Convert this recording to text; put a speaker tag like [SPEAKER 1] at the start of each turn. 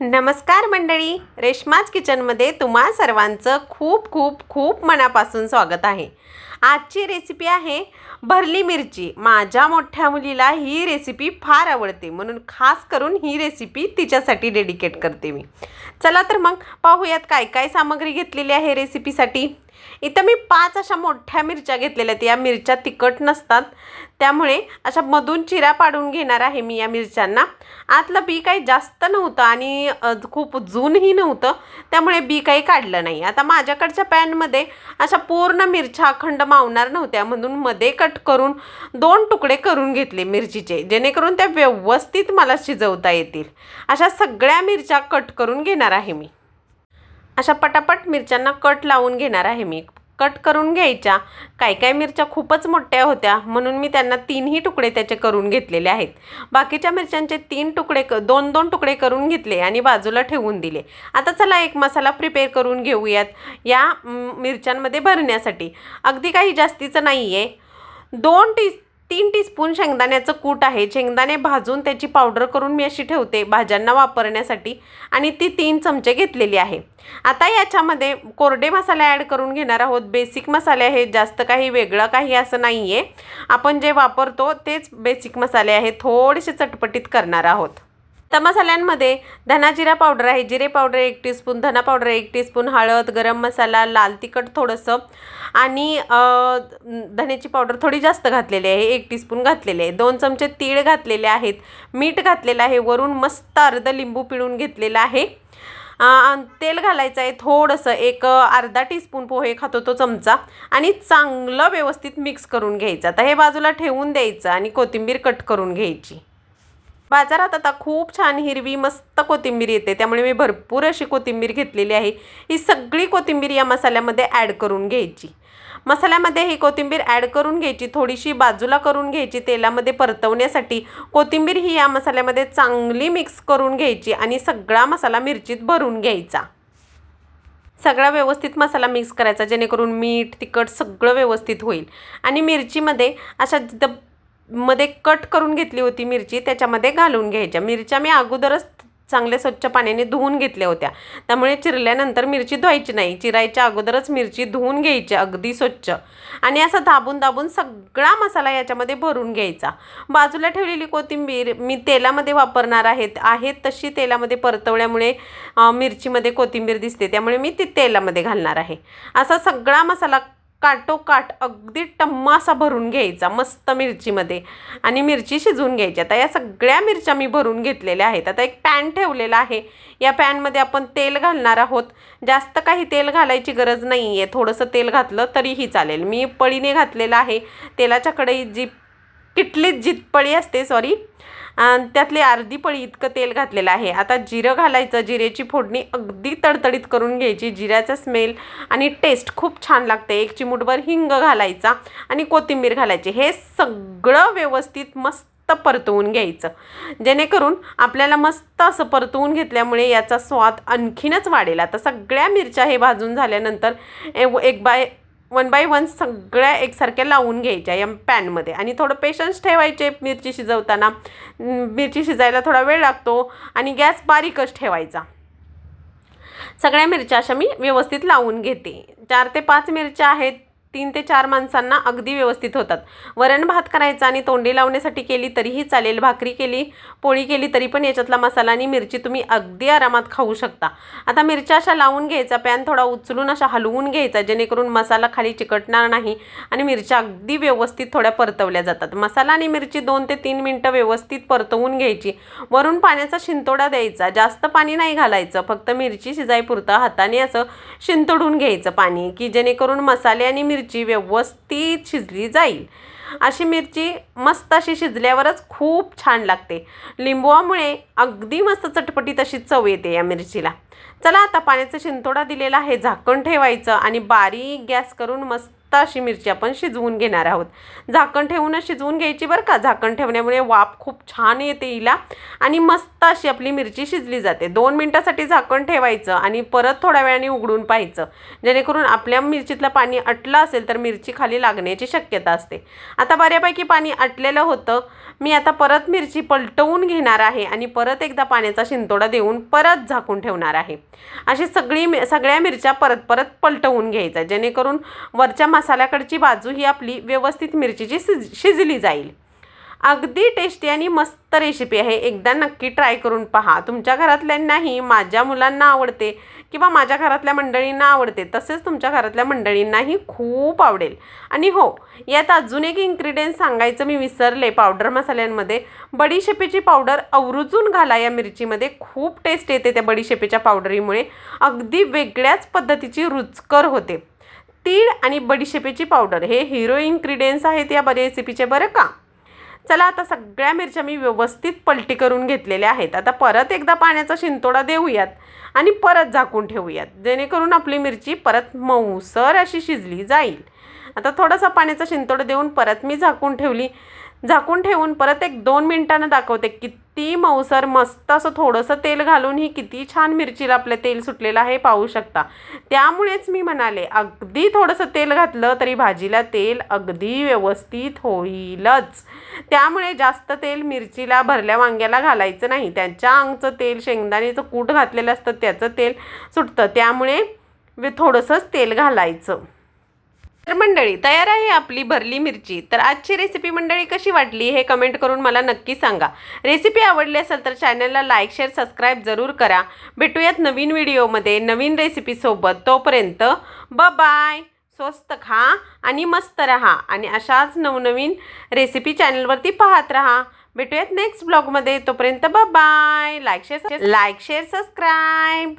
[SPEAKER 1] नमस्कार मंडळी रेश्माज किचनमध्ये तुम्हा सर्वांचं खूप खूप खूप मनापासून स्वागत आहे. आजची रेसिपी आहे भरली मिरची. माझ्या मोठ्या मुलीला ही रेसिपी फार आवडते. म्हणून खास करून ही रेसिपी तिच्यासाठी डेडिकेट करते मी. चला तर मग पाहूयात काय काय सामग्री घेतलेली आहे रेसिपीसाठी इथं मी पाच अशा मोठ्या मिरच्या घेतलेल्या आहेत. या मिरच्या तिखट नसतात त्यामुळे अशा मधून चिरा पाडून घेणार आहे मी या मिरच्यांना. आतलं बी काही जास्त नव्हतं आणि खूप जूनही नव्हतं त्यामुळे बी काही काढलं नाही. आता माझ्याकडच्या पॅनमध्ये अशा पूर्ण मिरच्या अखंड मावणार नव्हत्या म्हणून मध्ये कट करून दोन तुकडे करून घेतले मिरचीचे जेणेकरून त्या व्यवस्थित मला शिजवता येतील. अशा सगळ्या मिरच्या कट करून घेणार आहे मी. अशा पटापट मिरच्यांना कट लावून घेणार आहे मी. कट करून घ्यायच्या. काय काय मिरच्या खूपच मोठ्या होत्या म्हणून मी त्यांना तीनही तुकडे त्याचे करून घेतलेले आहेत. बाकीच्या मिरच्यांचे तीन तुकडे क दोन दोन तुकडे करून घेतले आणि बाजूला ठेवून दिले. आता चला एक मसाला प्रिपेअर करून घेऊयात या मिरच्यांमध्ये भरण्यासाठी. अगदी काही जास्तीचं नाही आहे दोन टी तीन टीस्पून शेंगदाण्याचं कूट आहे. शेंगदाणे भाजून त्याची पावडर करून मी अशी ठेवते भाज्यांना वापरण्यासाठी आणि ती तीन चमचे घेतलेली आहे. आता याच्यामध्ये कोरडे मसाले ॲड करून घेणार आहोत. बेसिक मसाले आहेत. जास्त काही वेगळं काही असं नाही आहे आपण जे वापरतो तेच बेसिक मसाले आहेत. थोडेसे चटपटीत करणार आहोत. तर मसाल्यांमध्ये धना जिरा पावडर आहे. जिरे पावडर एक टीस्पून धना पावडर एक टीस्पून हळद गरम मसाला लाल तिखट थोडंसं आणि धण्याची पावडर थोडी जास्त घातलेली आहे. एक टीस्पून घातलेले आहे. दोन चमचे तीळ घातलेले आहेत. मीठ घातलेलं आहे. वरून मस्त अर्ध लिंबू पिळून घेतलेलं आहे. तेल घालायचं आहे. थोडंसं एक अर्धा टीस्पून पोहे खातो तो चमचा आणि चांगलं व्यवस्थित मिक्स करून घ्यायचं. आता हे बाजूला ठेवून द्यायचं आणि कोथिंबीर कट करून घ्यायची. बाजारात आता खूप छान हिरवी मस्त कोथिंबीर येते. त्यामुळे मी भरपूर अशी कोथिंबीर घेतलेली आहे. ही सगळी कोथिंबीर या मसाल्यामध्ये ॲड करून घ्यायची. मसाल्यामध्ये ही कोथिंबीर ॲड करून घ्यायची थोडीशी बाजूला करून घ्यायची तेलामध्ये परतवण्यासाठी. कोथिंबीर ही या मसाल्यामध्ये चांगली मिक्स करून घ्यायची आणि सगळा मसाला मिरचीत भरून घ्यायचा. सगळा व्यवस्थित मसाला मिक्स करायचा जेणेकरून मीठ तिखट सगळं व्यवस्थित होईल. आणि मिरचीमध्ये अशा जिथं मध्ये कट करून घेतली होती मिरची त्याच्यामध्ये घालून घ्यायच्या. मिरच्या मी अगोदरच चांगल्या स्वच्छ पाण्याने धुवून घेतल्या होत्या. त्यामुळे चिरल्यानंतर मिरची धुवायची नाही. चिरायच्या अगोदरच मिरची धुवून घ्यायची अगदी स्वच्छ. आणि असं दाबून दाबून सगळा मसाला याच्यामध्ये भरून घ्यायचा. बाजूला ठेवलेली कोथिंबीर मी तेलामध्ये वापरणार आहेत आहेत तशी तेलामध्ये परतवल्यामुळे मिरचीमध्ये कोथिंबीर दिसते त्यामुळे मी ती तेलामध्ये घालणार आहे. असा सगळा मसाला काटोकाट अगदी टम्मासा भरून घ्यायचा मस्त मिरचीमध्ये. आणि मिरची शिजवून घ्यायची. आता या सगळ्या मिरच्या मी भरून घेतलेल्या आहेत. आता एक पॅन ठेवलेला आहे. या पॅनमध्ये आपण तेल घालणार आहोत. जास्त काही तेल घालायची गरज नाही आहे थोडंसं तेल घातलं तरीही चालेल. मी पळीने घातलेलं आहे. तेलाच्या कढईत जी किटलीत जी पळी असते सॉरी आणि त्यातली अर्धी पळी इतकं तेल घातलेलं आहे. आता जिरं घालायचं जिरेची फोडणी अगदी तडतडीत करून घ्यायची. जिऱ्याचा स्मेल आणि टेस्ट खूप छान लागते. एक चिमूटभर हिंग घालायचा आणि कोथिंबीर घालायची. हे सगळं व्यवस्थित मस्त परतवून घ्यायचं. जेणेकरून आपल्याला मस्त असं परतवून घेतल्यामुळे याचा स्वाद आणखीनच वाढेल. आता सगळ्या मिरच्या हे भाजून झाल्यानंतर एक बाय वन बाय वन सगळ्या एकसारख्या लावून घ्यायच्या या पॅनमध्ये. आणि थोडं पेशन्स ठेवायचे मिरची शिजवताना. मिरची शिजायला थोडा वेळ लागतो आणि गॅस बारीकच ठेवायचा. सगळ्या मिरच्या अशा मी व्यवस्थित लावून घेते. चार ते पाच मिरच्या आहेत. तीन ते चार माणसांना अगदी व्यवस्थित होतात. वरण भात करायचा आणि तोंडी लावण्यासाठी केली तरीही चालेल भाकरी केली पोळी केली तरी पण याच्यातला मसाला आणि मिरची तुम्ही अगदी आरामात खाऊ शकता. आता मिरच्या अशा लावून घ्यायचा पॅन थोडा उचलून अशा हलवून घ्यायचा जेणेकरून मसाला खाली चिकटणार नाही आणि मिरच्या अगदी व्यवस्थित थोड्या परतवल्या जातात. मसाला आणि मिरची दोन ते तीन मिनटं व्यवस्थित परतवून घ्यायची. वरून पाण्याचा शिंतोडा द्यायचा जास्त पाणी नाही घालायचं फक्त मिरची शिजायपुरतं हाताने असं शिंतोडून घ्यायचं पाणी की जेणेकरून मसाले आणि मिरची व्यवस्थित शिजली जाईल. अशी मिरची मस्त अशी शिजल्यावरच खूप छान लागते. लिंबूमुळे अगदी मस्त चटपटीत अशी चव येते या मिरचीला. चला आता पाण्याचा शिंतोडा दिलेला आहे झाकण ठेवायचं आणि बारीक गॅस करून मस्त अशी मिरची आपण शिजवून घेणार आहोत. झाकण ठेवूनच शिजवून घ्यायची बरं का? झाकण ठेवण्यामुळे वाफ खूप छान येते हिला आणि मस्त अशी आपली मिरची शिजली जाते. दोन मिनटासाठी झाकण ठेवायचं आणि परत थोड्या वेळाने उघडून पाहायचं. जेणेकरून आपल्या मिरचीतलं पाणी अटलं असेल तर मिरची खाली लागण्याची शक्यता असते. आता बऱ्यापैकी पाणी आटलेलं होतं. मी आता परत मिरची पलटवून घेणार आहे आणि परत एकदा पाण्याचा शिंतोडा देऊन परत झाकून ठेवणार आहे. अशी सगळी मि- सगळ्या मिरच्या परत परत पलटवून घ्यायच्या. जेणेकरून वरच्या मसाल्याकडची बाजू ही आपली व्यवस्थित मिरचीची शिज शिजली जाईल. अगदी टेस्टी आणि मस्त रेसिपी आहे. एकदा नक्की ट्राय करून पहा. तुमच्या घरातल्यांनाही माझ्या मुलांना आवडते किंवा माझ्या घरातल्या मंडळींना आवडते तसेच तुमच्या घरातल्या मंडळींनाही खूप आवडेल. आणि हो यात अजून एक इन्ग्रेडियंट सांगायचं मी विसरले. पावडर मसाल्यांमध्ये. बडीशेपेची पावडर आवर्जून घाला या मिरचीमध्ये. खूप टेस्ट येते त्या बडीशेपेच्या पावडरीमुळे अगदी वेगळ्याच पद्धतीची रुचकर होते. तीळ आणि बडीशेपेची पावडर. हे हिरो इन्ग्रेडियंट्स आहेत या रेसिपीचे बरं का? चला आता सगळ्या मिरच्या मी व्यवस्थित पलटी करून घेतलेल्या आहेत. आता परत एकदा पाण्याचा शिंतोडा देऊयात आणि परत झाकून ठेवूयात. जेणेकरून आपली मिरची परत मऊसर अशी शिजली जाईल. आता थोडासा पाण्याचा शिंतोडा देऊन परत मी झाकून ठेवली. झाकून ठेवून परत एक दोन मिनिटानं दाखवते की ती मऊसर मस्त असं थोडंसं तेल घालून ही किती छान मिरचीला आपलं तेल सुटलेलं आहे पाहू शकता. त्यामुळेच मी म्हणाले अगदी थोडंसं तेल घातलं तरी भाजीला तेल अगदी व्यवस्थित होईलच. त्यामुळे जास्त तेल मिरचीला भरल्या वांग्याला घालायचं नाही. त्यांच्या अंगचं तेल शेंगदाण्याचं कूट घातलेलं असतं त्याचं तेल सुटतं. त्यामुळे थोडंसंच तेल घालायचं. तर मंडळी तयार आहे आपली भरली मिरची. तर आजची रेसिपी मंडळी कशी वाटली हे कमेंट करून मला नक्की सांगा. रेसिपी आवडली असेल तर चॅनलला लाईक शेअर सबस्क्राईब जरूर करा. भेटूयात नवीन व्हिडिओमध्ये नवीन रेसिपीसोबत तोपर्यंत ब बाय स्वस्त खा आणि मस्त रहा. आणि अशाच नवनवीन रेसिपी चॅनलवरती पाहत राहा. भेटूयात नेक्स्ट ब्लॉगमध्ये तोपर्यंत ब bye like share like share subscribe